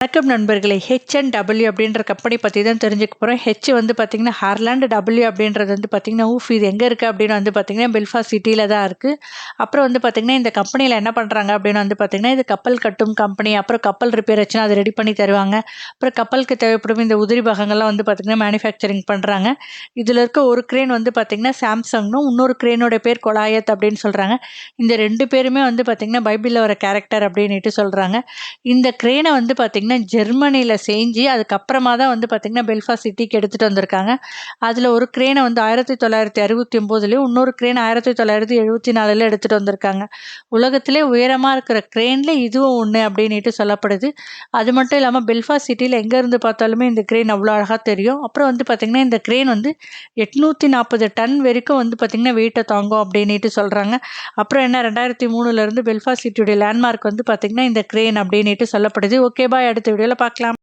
வணக்கம் நண்பர்களே. H and W அப்படின்ற கம்பெனி பற்றி தான் தெரிஞ்சுக்க போகிறோம் ஹெச் வந்து பார்த்திங்கன்னா ஹார்லாண்டு டபிள்யூ அப்படின்றது வந்து பார்த்திங்கன்னா ஊஃப் இது எங்கே இருக்குது அப்படின்னு வந்து பார்த்திங்கன்னா பெல்ஃபா சிட்டியில் தான் இருக்குது அப்புறம் வந்து பார்த்திங்கன்னா இந்த கம்பெனியில் என்ன பண்ணுறாங்க அப்படின்னு வந்து பார்த்திங்கன்னா இது கப்பல் கட்டும் கம்பெனி அப்புறம் கப்பல் ரிப்பேர் ஆச்சுன்னா அதை ரெடி பண்ணி தருவாங்க. அப்புறம் கப்பலுக்கு தேவைப்படும் இந்த உதிரி பாகங்கள்லாம் வந்து பார்த்திங்கன்னா மேனுஃபேக்சரிங் பண்ணுறாங்க இதில் இருக்க ஒரு க்ரேன் வந்து பார்த்திங்கன்னா சாம்சங்னும் இன்னொரு க்ரேனோட பேர் கொலாயத் அப்படின்னு சொல்கிறாங்க இந்த ரெண்டு பேருமே வந்து பார்த்திங்கன்னா பைபிளில் வர கேரக்டர் அப்படின்ட்டு சொல்கிறாங்க இந்த க்ரேனை வந்து பார்த்திங்கன்னா பார்த்திங்கன்னா ஜெர்மனியில் செஞ்சு அதுக்கப்புறமா தான் வந்து பார்த்திங்கன்னா பெல்ஃபா சிட்டிக்கு எடுத்துகிட்டு வந்திருக்காங்க. அதில் ஒரு கிரேனை வந்து ஆயிரத்தி தொள்ளாயிரத்தி அறுபத்தி ஒம்போதுலேயும் இன்னொரு கிரேன் ஆயிரத்தி தொள்ளாயிரத்தி எழுபத்தி நாலில் எடுத்துகிட்டு வந்திருக்காங்க. உலகத்திலே உயரமாக இருக்கிற கிரேனில் இதுவும் ஒன்று அப்படின்ட்டு சொல்லப்படுது. அது மட்டும் இல்லாமல் பெல்ஃபா சிட்டியில் எங்கேருந்து பார்த்தாலுமே இந்த கிரேன் அவ்வளோ அழகாக தெரியும். அப்புறம் வந்து பார்த்திங்கன்னா இந்த கிரேன் வந்து எட்நூற்றி நாற்பது டன் வரைக்கும் வந்து பார்த்திங்கன்னா வெயிட்டை தாங்கும் அப்படின்ட்டு சொல்கிறாங்க அப்புறம் என்ன ரெண்டாயிரத்தி மூணுலேருந்து பெல்ஃபா சிட்டியுடைய லேண்ட்மார்க் வந்து பார்த்திங்கன்னா இந்த கிரேன் அப்படின்ட்டு சொல்லப்படுது. ஓகே பாய் அடுத்த வீடியோவில் பார்க்கலாம்.